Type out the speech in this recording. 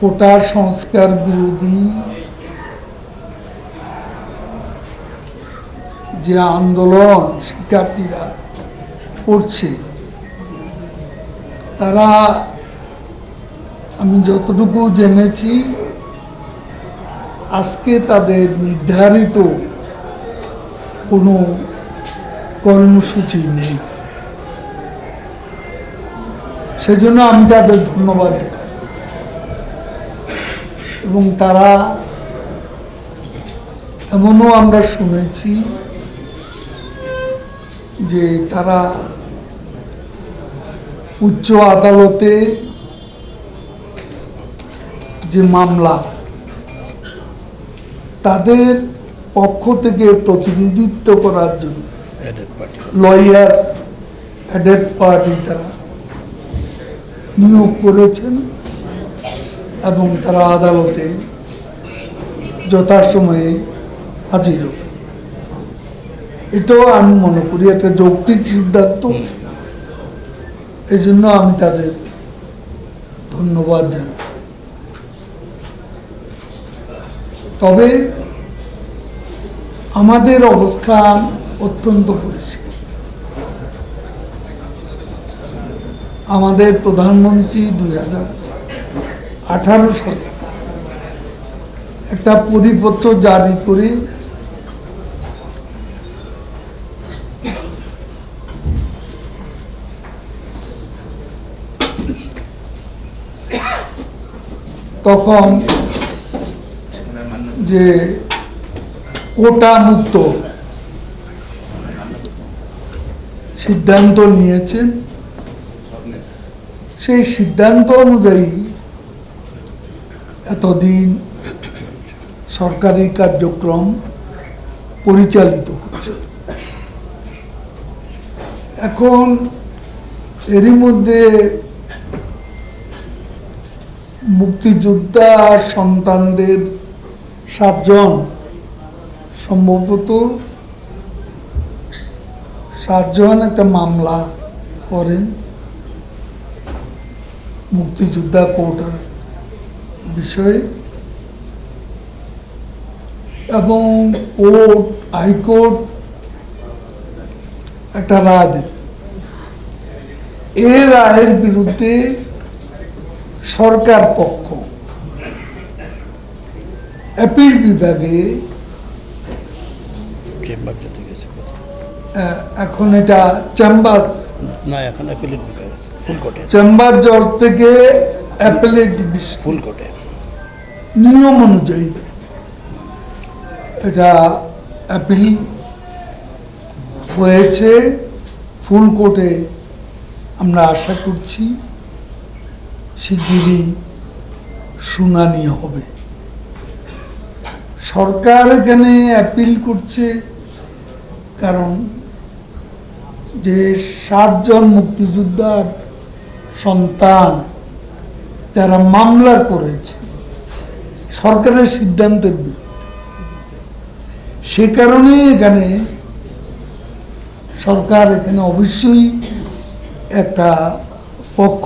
কোটা সংস্কার বিরোধী যে আন্দোলন শিক্ষার্থীরা করছে, তারা আমি যতটুকু জেনেছি, আজকে তাদের নির্ধারিত কোনো কর্মসূচি নেই সেজন্য আমি তাদের ধন্যবাদ। এবং তারা এমনও আমরা শুনেছি যে তারা উচ্চ আদালতে যে মামলা তাদের পক্ষ থেকে প্রতিনিধিত্ব করার জন্য লয়ার অ্যাডেড পার্টি তারা নিয়োগ করেছেন। এবং তারা আদালতে যথাসময়ে হাজির হবে। এটাও আমি মনে করি একটা যৌক্তিক সিদ্ধান্ত। এই জন্য আমি তাদের ধন্যবাদ জানাই। তবে আমাদের অবস্থান অত্যন্ত পরিষ্কার। আমাদের প্রধানমন্ত্রী দুই হাজার আঠারো সালে একটা পরিপত্র জারি করে। তখন যে কোটা মুক্ত সিদ্ধান্ত নিয়েছেন, সেই সিদ্ধান্ত অনুযায়ী এতদিন সরকারি কার্যক্রম পরিচালিত হচ্ছে। এখন এরই মধ্যে মুক্তিযোদ্ধা সন্তানদের সাতজন, সম্ভবত সাতজন একটা মামলা করেন মুক্তিযোদ্ধা কোর্টের। বিষয়ে এবং কোর্ট হাইকোর্ট একটা রায় দেন এ রায়ের বিরুদ্ধে সরকার পক্ষ অ্যাপিল বিভাগে এখন এটা চেম্বার না এখন অ্যাপিলেট বিভাগ আছে ফুল কোর্টে চেম্বার জজ থেকে অ্যাপেলেট ফুল কোর্টে নিয়ম অনুযায়ী এটা অ্যাপিল হয়েছে। ফুল কোর্টে আমরা আশা করছি শিগগিরই শুনানি হবে। সরকার এখানে অ্যাপিল করছে কারণ যে সাতজন মুক্তিযোদ্ধার সন্তান যারা মামলা করেছে সরকারের সিদ্ধান্তের বিরুদ্ধে। সে কারণে এখানে সরকার এখানে অবশ্যই একটা পক্ষ